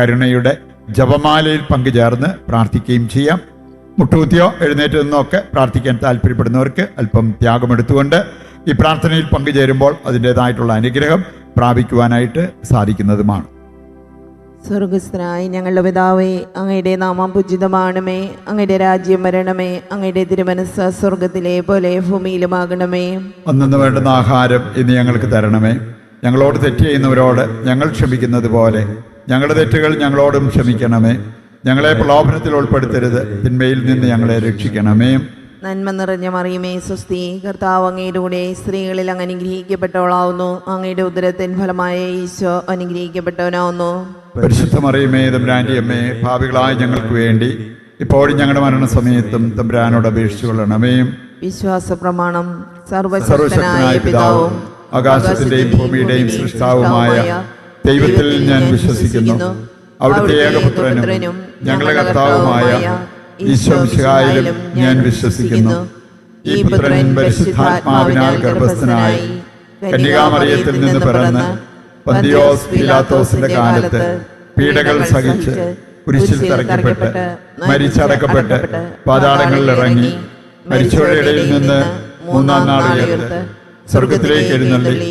കരുണയുടെ ജപമാലയിൽ പങ്കുചേർന്ന് പ്രാർത്ഥിക്കുകയും ചെയ്യാം. മുട്ടുകുത്തിയോ എഴുന്നേറ്റ് നിന്നൊക്കെ പ്രാർത്ഥിക്കാൻ താല്പര്യപ്പെടുന്നവർക്ക് അല്പം ത്യാഗമെടുത്തുകൊണ്ട് ഈ പ്രാർത്ഥനയിൽ പങ്കുചേരുമ്പോൾ അതിന്റെതായിട്ടുള്ള അനുഗ്രഹം പ്രാപിക്കുവാനായിട്ട് സാധിക്കുന്നതുമാണ്. സ്വർഗസ്ഥനായി ഞങ്ങളുടെ പിതാവേ അങ്ങയുടെ നാമം പൂജിതമാണമേ. അങ്ങയുടെ രാജ്യം വരണമേ. അങ്ങയുടെ തിരുമനസ് സ്വർഗത്തിലെ പോലെ ഭൂമിയിലുമാകണമേ. അന്നു വേണ്ടുന്ന ആഹാരം ഇന്ന് ഞങ്ങൾക്ക് തരണമേ. ഞങ്ങളോട് തെറ്റ് ചെയ്യുന്നവരോട് ഞങ്ങൾ ക്ഷമിക്കുന്നത് പോലെ ഞങ്ങളുടെ തെറ്റുകൾ ഞങ്ങളോടും ക്ഷമിക്കണമേ. ഞങ്ങളെ പ്രലോഭനത്തിൽ ഉൾപ്പെടുത്തരുത്. തിന്മയിൽ നിന്ന് ഞങ്ങളെ രക്ഷിക്കണമേ. നന്മ നിറഞ്ഞ മറിയുമേ സ്വസ്തി. കർത്താവ് അങ്ങയിലൂടെ സ്ത്രീകളിൽ അങ്ങ് അനുഗ്രഹിക്കപ്പെട്ടവളാവുന്നു അങ്ങയുടെ ഉദരത്തിൻ ഫലമായ ഈശോ അനുഗ്രഹിക്കപ്പെട്ടവനാവുന്നു. പരിശുദ്ധ മറിയുമേ തമ്പുരാന്റെ അമ്മേ ഭാവികളായ ഞങ്ങൾക്ക് വേണ്ടി ഇപ്പോഴും ഞങ്ങളുടെ മരണസമയത്തും തമ്പുരാനോട് അപേക്ഷിച്ചു കൊള്ളണമേ. വിശ്വാസ പ്രമാണം സർവശക്തനായ പിതാവും ആകാശത്തിന്റെയും ഭൂമിയുടെയും സൃഷ്ടാവുമായ ദൈവത്തിൽ ഞാൻ വിശ്വസിക്കുന്നു. അവിടുത്തെ ഏകപുത്രനും ഞങ്ങളുടെ കർത്താവുമായ ഈശോ മിശിഹായിലും ഞാൻ വിശ്വസിക്കുന്നു. ഈ പുത്രൻ പരിശുദ്ധാത്മാവിനാൽ ഗർഭസ്ഥനായി കന്യകാമറിയത്തിൽ നിന്ന് പിറന്ന് പന്തിയോസ് പീലാത്തോസിന്റെ കാലത്ത് പീഡകൾ സഹിച്ച് കുരിശിൽ തറയ്ക്കപ്പെട്ട് മരിച്ചടക്കപ്പെട്ട് പാതാളങ്ങളിൽ ഇറങ്ങി മരിച്ചവരുടെ ഇടയിൽ നിന്ന് മൂന്നാം നാൾ ഉയർത്ത് സ്വർഗത്തിലേക്ക് എഴുന്നള്ളി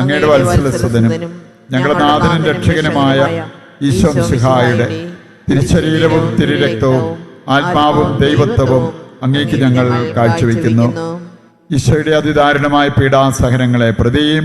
അങ്ങയുടെ വത്സലസ്വതനും ഞങ്ങളുടെ നാഥനും രക്ഷകനുമായ ഈശോ സിഹായുടെ തിരുശരീരവും തിരുരക്തവും ആത്മാവും ദൈവത്വവും അങ്ങേക്ക് ഞങ്ങൾ കാഴ്ചവെക്കുന്നു. ഈശോയുടെ അതിദാരുണമായ പീഡാസഹനങ്ങളെ പ്രതിയും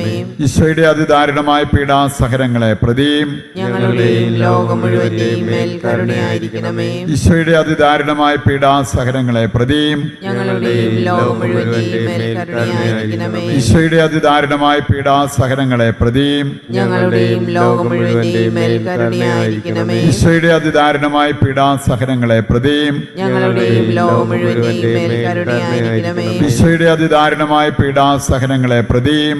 ഈശോയുടെ അതിദാരുണമായ പീഡാസഹനങ്ങളെ പ്രതിയും ഞങ്ങളുടെയും ലോകം മുഴുവന്റെയും മേൽ കരുണയായിരിക്കണമേ. ഈശോയുടെ അതിദാരുണമായ പീഡാസഹനങ്ങളെ പ്രതിയും ഞങ്ങളുടെയും ലോകം മുഴുവന്റെയും മേൽ കരുണയായിരിക്കണമേ. ഈശോയുടെ അതിദാരുണമായ പീഡാസഹനങ്ങളെ പ്രതിയും ഞങ്ങളുടെയും ലോകം മുഴുവന്റെയും മേൽ കരുണയായിരിക്കണമേ. ഈശോയുടെ അതിദാരുണമായ പീഡാസഹനങ്ങളെ പ്രതിയും ഞങ്ങളുടെയും ലോകം മുഴുവന്റെയും മേൽ കരുണയായിരിക്കണമേ. ഈശോയുടെ അതിദാരുണമായ പീഡാസഹനങ്ങളെ പ്രതിയും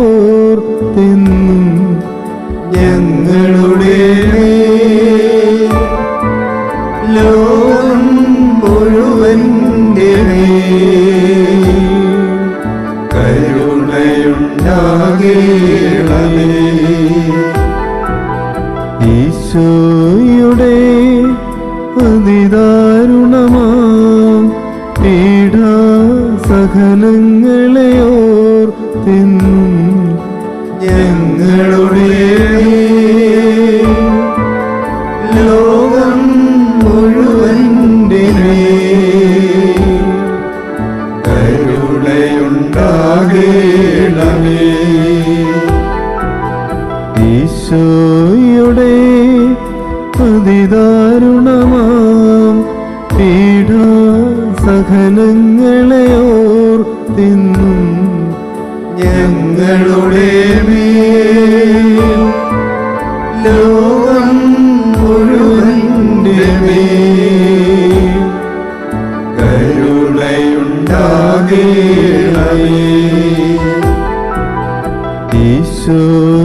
അതിദാരുണമാം. ഞങ്ങളുടെ ലോകം ഈശോയുടെ അതിദാരുണമാം സഹനങ്ങളെ ഓർത്തെന്നും ഞങ്ങളുടെ മേൽ. ലോകം മുഴുവന്റെ മേൽ. കരുണയുണ്ടാകേണമേ. ഈശോയുടെ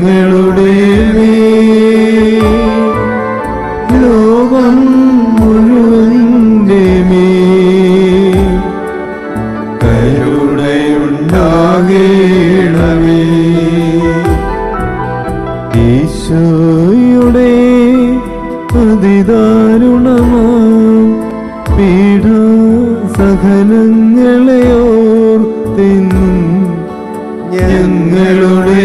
ഞങ്ങളുടെ ലോകം മുഴുവന്റെ ഈശോയുടെ അതിദാരുണമാ പീഡാ സഹനങ്ങളെ ഞങ്ങളുടെ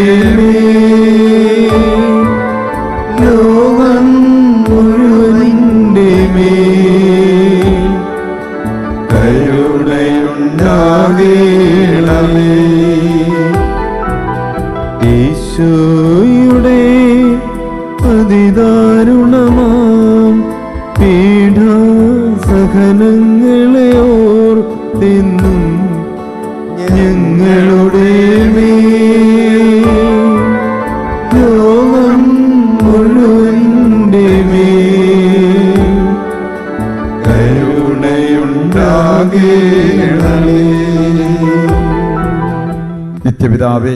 ഈശോയുടെ അതിദാരുണമാം പീഠ സഹനങ്ങളെ ഓർത്തെന്നും ഞങ്ങളുടെ ലോകം നിത്യപിതാവേ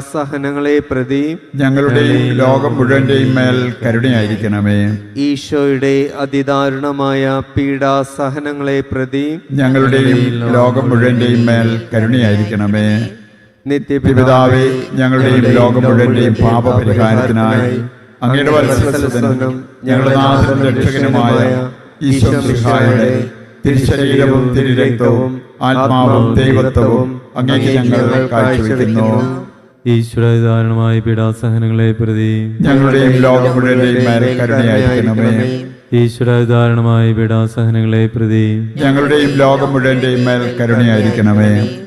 പീഡാസഹനങ്ങളെ പ്രതി ഞങ്ങളുടെയും ലോകം മുഴുവന്റെയും മേൽ കരുണയായിരിക്കണമേ. ഈശോയുടെ അതിദാരുണമായ പീഡാസഹനങ്ങളെ പ്രതി ഞങ്ങളുടെയും ലോകം മുഴുവന്റെയും മേൽ കരുണയായിരിക്കണമേ. നിത്യപിതാവേ ഞങ്ങളുടെ ഞങ്ങളുടെയും ലോകം മുഴുവന്റെയും പാപപരിഹാരത്തിനായി അങ്ങയുടെ ഞങ്ങളുടെ നാഥനും രക്ഷകനുമായ ഈശോ മിശിഹായുടെ തിരുശരീരവും തിരുരക്തവും ആത്മാവും ദൈവത്വവും അങ്ങേക്ക് ഞങ്ങൾ കാഴ്ചവെക്കുന്നു. ഈശ്വരധാരണമായ പീഡാസഹനങ്ങളെ പ്രതി ഞങ്ങളുടെയും ലോകം ഈശ്വരധാരണമായ പീഡാസഹനങ്ങളെ പ്രതി ഞങ്ങളുടെയും ലോകം മുഴുവന്റെയും മേൽ കരുണയായിരിക്കണമേ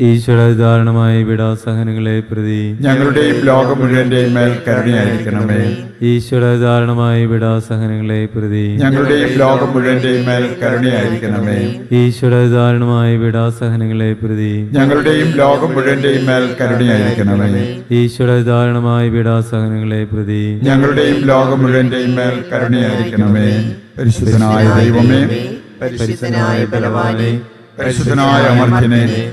ഈശ്വരധാരണമായ പീഡാസഹനങ്ങളെ പ്രതി. ഞങ്ങളുടെയും ലോകം മുഴുവന്റെയും മേൽ കരുണയായിരിക്കണമേ. ഈശ്വരധാരണമായ പീഡാസഹനങ്ങളെ പ്രതി. ഞങ്ങളുടെയും ലോകം മുഴുവന്റെയും മേൽ കരുണയായിരിക്കണമേ. ഈശ്വരധാരണമായ പീഡാസഹനങ്ങളെ പ്രതി. ഞങ്ങളുടെയും ലോകം മുഴുവന്റെയും മേൽ കരുണയായിരിക്കണമേ. ഈശ്വരധാരണമായ പീഡാസഹനങ്ങളെ പ്രതി. ഞങ്ങളുടെയും ലോകം മുഴുവന്റെയും മേൽ കരുണയായിരിക്കണമേ. പരിശുദ്ധനായ ദൈവമേ പരിശുദ്ധനായ ബലവാനെ പരിശുദ്ധനായ അമർത്തിനെ